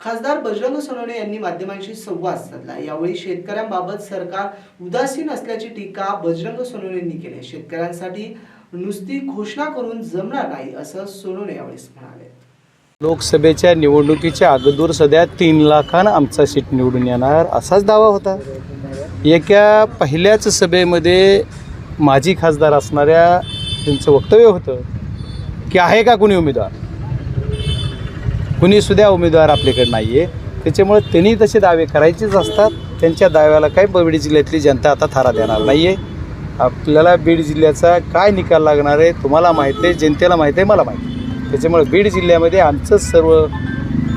खासदार बजरंग सोनवणे यांनी माध्यमांशी संवाद साधला. यावेळी शेतकऱ्यांबाबत सरकार उदासीन असल्याची टीका बजरंग सोनवणेंनी केली. शेतकऱ्यांसाठी नुसती घोषणा करून जमणार नाही असं सोनवणे यावेळी म्हणाले. लोकसभेच्या निवडणुकीच्या अगोदर सध्या तीन लाखानं आमचा सीट निवडून येणार असाच दावा होता. एका पहिल्याच सभेमध्ये माजी खासदार असणाऱ्या त्यांचं वक्तव्य होतं की आहे का कुणी उमेदवार? कुणी सुद्धा उमेदवार आपल्याकडे नाही आहे त्याच्यामुळे त्यांनी तसे दावे करायचेच असतात. त्यांच्या दाव्याला काही बीड जिल्ह्यातली जनता आता थारा देणार नाही आहे आपल्याला बीड जिल्ह्याचा काय निकाल लागणार आहे तुम्हाला माहीत आहे जनतेला माहीत आहे मला माहीत आहे. त्याच्यामुळे बीड जिल्ह्यामध्ये आमचंच सर्व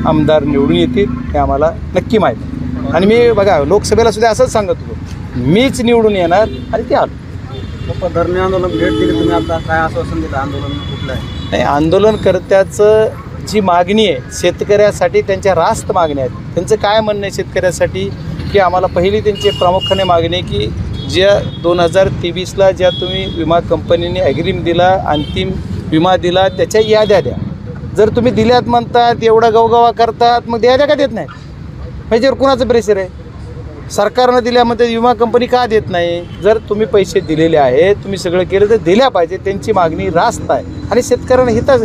आमदार निवडून येतील हे आम्हाला नक्की माहीत आहे. आणि मी बघा लोकसभेला सुद्धा असंच सांगत होतो. मीच निवडून येणार आणि ते आलो. धरणे आंदोलन भेट दिली तुम्ही आता. काय आश्वासन दिलं आंदोलन कुठलं आहे? नाही आंदोलनकर्त्याचं जी मागणी आहे शेतकऱ्यासाठी त्यांच्या रास्त मागण्या आहेत. त्यांचं काय म्हणणं आहे शेतकऱ्यासाठी? की आम्हाला पहिली त्यांची प्रामुख्याने मागणी आहे की ज्या दोन हजार तेवीसला ज्या तुम्ही विमा कंपनीने ॲग्रीम दिला अंतिम विमा दिला त्याच्या याद्या द्या. जर तुम्ही दिल्यात म्हणतात एवढा गवगवा करतात मग याद्या का देत नाही ह्याच्यावर कुणाचं प्रेशर आहे? सरकारनं दिल्यामध्ये विमा कंपनी का देत नाही? जर तुम्ही पैसे दिलेले आहेत तुम्ही सगळं केलं तर दिल्या पाहिजे त्यांची मागणी रास्त आहे. आणि शेतकऱ्यांना हिताच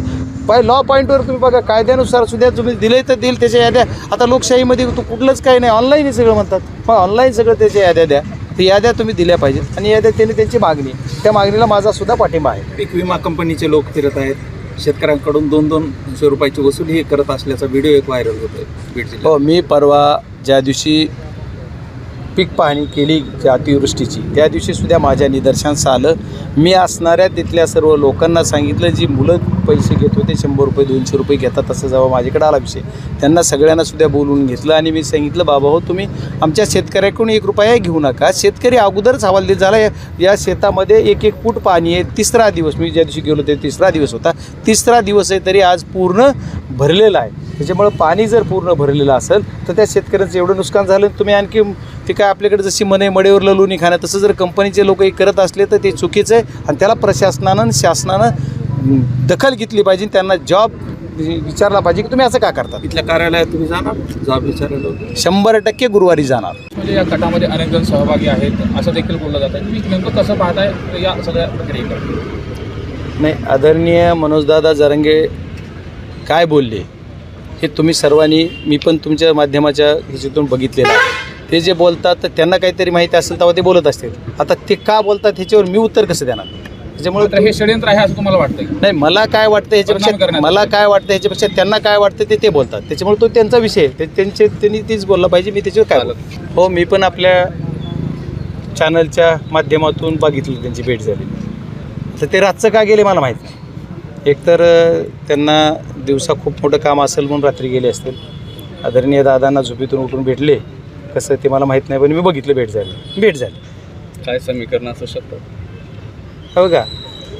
पाय लॉ पॉईंटवर तुम्ही बघा कायद्यानुसार सुद्धा तुम्ही दिले तर देईल त्याच्या याद्या. आता लोकशाहीमध्ये तू कुठलंच काही नाही ऑनलाईन सगळं म्हणतात. मग ऑनलाईन सगळं त्याच्या याद्या द्या. तर याद्या तुम्ही दिल्या पाहिजेत. आणि याद्या त्यांनी त्यांची मागणी. त्या मागणीला माझा सुद्धा पाठिंबा आहे. पीक विमा कंपनीचे लोक फिरत आहेत. शेतकऱ्यांकडून दोन दोनशे रुपयाची वसुली करत असल्याचा व्हिडिओ एक व्हायरल बीड जिल्ह्यात. हो मी परवा ज्या दिवशी पीक पाहणी केली ज्या अतिवृष्टीची त्या दिवशी सुद्धा माझ्या निदर्शनास आलं. मी असणाऱ्या तिथल्या सर्व लोकांना सांगितलं जी मुलं पैसे घेत होते शंभर रुपये दोनशे रुपये घेतात तसं जेव्हा माझ्याकडे आला विषय. त्यांना सगळ्यांना सुद्धा बोलवून घेतलं आणि मी सांगितलं बाबा हो तुम्ही आमच्या शेतकऱ्याकडून एक रुपया घेऊ नका. शेतकरी अगोदरच हवालदिल झाला. या- शेतामध्ये एक एक फूट पाणी आहे. तिसरा दिवस मी ज्या दिवशी गेलो ते तिसरा दिवस होता. तिसरा दिवस आहे तरी आज पूर्ण भरलेला आहे. त्याच्यामुळं पाणी जर पूर्ण भरलेलं असेल तर त्या शेतकऱ्यांचं एवढं नुकसान झालं. तुम्ही आणखी ते काय आपल्याकडे जशी मने मडेवर ललून खाणं तसं जर कंपनीचे लोक हे करत असले तर ते चुकीचं आहे आणि त्याला प्रशासनानं शासनानं दखल घेतली पाहिजे त्यांना जॉब विचारला पाहिजे की तुम्ही असं का करता? इथल्या कार्यालयात तुम्ही जाणार जॉब विचारायला? शंभर टक्के गुरुवारी जाणार. म्हणजे या गटामध्ये अनेक जण सहभागी आहेत असं देखील बोललं जातं. तुम्ही नेमकं कसं पाहताय या सगळ्या प्रक्रियेकडे? नाही आदरणीय मनोजदादा जरंगे काय बोलले हे तुम्ही सर्वांनी मी पण तुमच्या माध्यमाच्या ह्याच्यातून बघितलेलं आहे. ते जे बोलतात तर त्यांना काहीतरी माहिती असेल तेव्हा ते बोलत असतील. आता ते का बोलतात ह्याच्यावर मी उत्तर कसं देणार? त्याच्यामुळे तर हे षडयंत्र आहे असं तुम्हाला वाटतंय? का? नाही मला काय वाटतं ह्याच्यापेक्षा करण्याचं. मला काय वाटतं ह्याच्यापेक्षा त्यांना काय वाटतं ते ते बोलतात. त्याच्यामुळे तो त्यांचा विषय आहे. ते त्यांचे त्यांनी तीच बोललं पाहिजे मी त्याच्यावर काय बोलतो हो मी पण आपल्या चॅनलच्या माध्यमातून बघितलं त्यांची भेट झाली. तर ते रातचं का गेले मला माहीत नाही. एकतर अ, त्यांना दिवसा खूप मोठं काम असेल म्हणून रात्री गेले असतील. आदरणीय दादांना झोपेतून उठून भेटले. कसं ते मला माहीत नाही पण मी बघितलं भेट झाली. भेट झाली. काय समीकरण असू शकतं हो का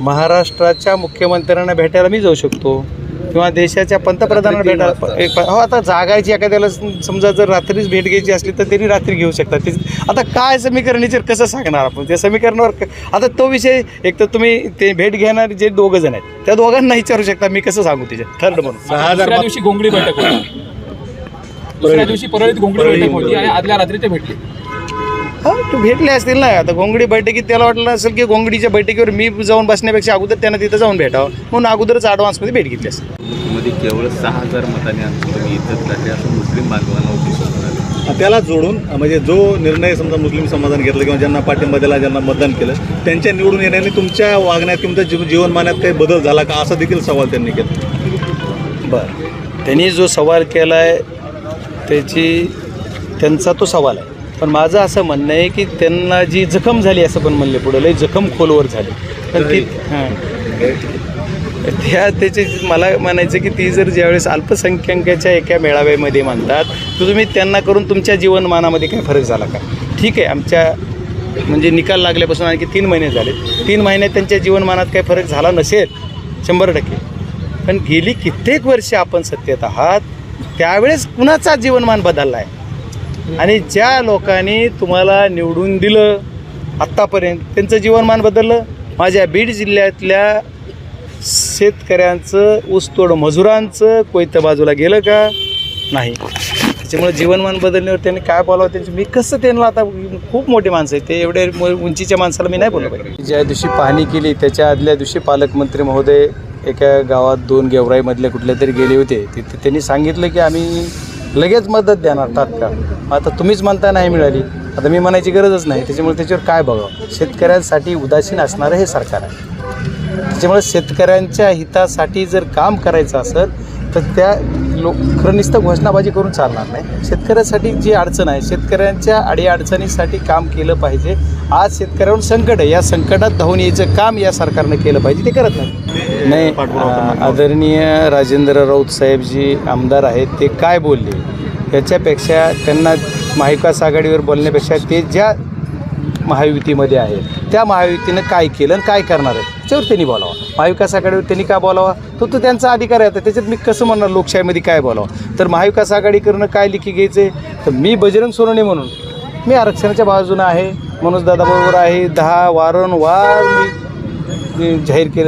महाराष्ट्राच्या मुख्यमंत्र्यांना भेटायला मी जाऊ शकतो. किंवा देशाच्या पंतप्रधानांना भेटायला हो आता जागायची एखाद्याला सम- समजा जर रात्रीच भेट घ्यायची असली तर त्यांनी रात्री घेऊ शकतात. ते आता काय समीकरणाचे कसं सांगणार आपण? त्या समीकरणावर आता तो विषय एक तर तुम्ही ते भेट घेणारे जे दोघं जण आहेत त्या दोघांना विचारू शकता मी कसं सांगू त्याच्यात? थर्ड म्हणून. दिवशी घोंगडी बैठक होती. दुसऱ्या दिवशी परळीत घोंगडी बैठक होती आणि आदल्या रात्री ते भेटले. हा ते भेटले असतील ना. आता घोंगडी बैठकीत त्याला वाटलं असेल की घोंगडीच्या बैठकीवर मी जाऊन बसण्यापेक्षा अगोदर त्यांना तिथं जाऊन भेटावं. म्हणून अगोदरच ॲडव्हान्समध्ये भेट घेतली असेल मध्ये केवळ सहा हजार मतांनी आमची तुम्ही इज्जत काढली असं मुस्लिम बांधवांना त्याला जोडून म्हणजे जो निर्णय समजा मुस्लिम समाजाने घेतला किंवा ज्यांना पाठिंबा दिला ज्यांना मतदान केलं त्यांच्या निवडून येण्याने तुमच्या वागण्यात तुमच्या जीव जीवनमानात काही बदल झाला का? असा देखील सवाल त्यांनी केला. बरं. त्यांनी जो सवाल केला आहे त्याची त्यांचा तो सवाल आहे. पण माझं असं म्हणणं आहे की त्यांना जी जखम झाली असं पण म्हणले पुढं लई जखम खोलवर झाली. पण ती हां. त्या त्याची मला म्हणायचं की ती जर ज्यावेळेस अल्पसंख्याकाच्या एका मेळाव्यामध्ये म्हणतात तर तुम्ही त्यांना करून तुमच्या जीवनमानामध्ये काय फरक झाला का? ठीक आहे आमच्या म्हणजे निकाल लागल्यापासून आणखी तीन महिने झाले. तीन महिन्यात त्यांच्या जीवनमानात काही फरक झाला नसेल? शंभर टक्के. पण गेली कित्येक वर्ष आपण सत्तेत आहात त्यावेळेस कुणाचा जीवनमान बदलला आहे आणि ज्या लोकांनी तुम्हाला निवडून दिलं आत्तापर्यंत त्यांचं जीवनमान बदललं. माझ्या बीड जिल्ह्यातल्या शेतकऱ्यांचं ऊसतोड मजुरांचं कोयतं बाजूला गेलं का? नाही. त्याच्यामुळे जीवनमान बदलण्यावर त्यांनी काय बोलावं त्यांचं? मी कसं त्यांना आता खूप मोठी माणसं आहे ते एवढे उंचीच्या माणसाला मी नाही बोललो पाहिजे ज्या दिवशी पाहणी केली त्याच्या आदल्या दिवशी पालकमंत्री महोदय एका गावात दोन गेवराईमधल्या कुठल्या तरी गेले होते. तिथे त्यांनी सांगितलं की आम्ही लगेच मदत देणार तात्काळ. आता तुम्हीच म्हणता नाही मिळाली. आता मी म्हणायची गरजच नाही. त्याच्यामुळे त्याच्यावर काय बघावं? शेतकऱ्यांसाठी उदासीन असणारं हे सरकार आहे. त्याच्यामुळे शेतकऱ्यांच्या हितासाठी जर काम करायचं असेल तर त्या लो खरं घोषणाबाजी करून चालणार नाही. शेतकऱ्यासाठी जी अडचण आहे शेतकऱ्यांच्या अडीअडचणीसाठी काम केलं पाहिजे. आज शेतकऱ्यांवर संकट आहे. या संकटात धावून यायचं काम या सरकारनं केलं पाहिजे. ते करत नाही नाही आ-. आदरणीय राजेंद्र राऊत साहेब जी आमदार आहेत ते काय बोलले? याच्यापेक्षा त्यांना महाविकास आघाडीवर बोलण्यापेक्षा ते ज्या महायुतीमध्ये आहेत त्या महायुतीनं काय केलं आणि काय करणार आहे त्याच्यावर त्यांनी बोलावं. महाविकास आघाडीवर त्यांनी काय बोलावा? तो तो त्यांचा अधिकार आहे आता त्याच्यात मी कसं म्हणणार? लोकशाहीमध्ये काय बोलावं? तर महाविकास आघाडीकडनं काय लिखी घ्यायचे? तर मी बजरंग सोनवणे म्हणून मी आरक्षणाच्या बाजूनं आहे मनोज दादाबरोबर आहे दहा वारंवार मी मी जाहीर केलं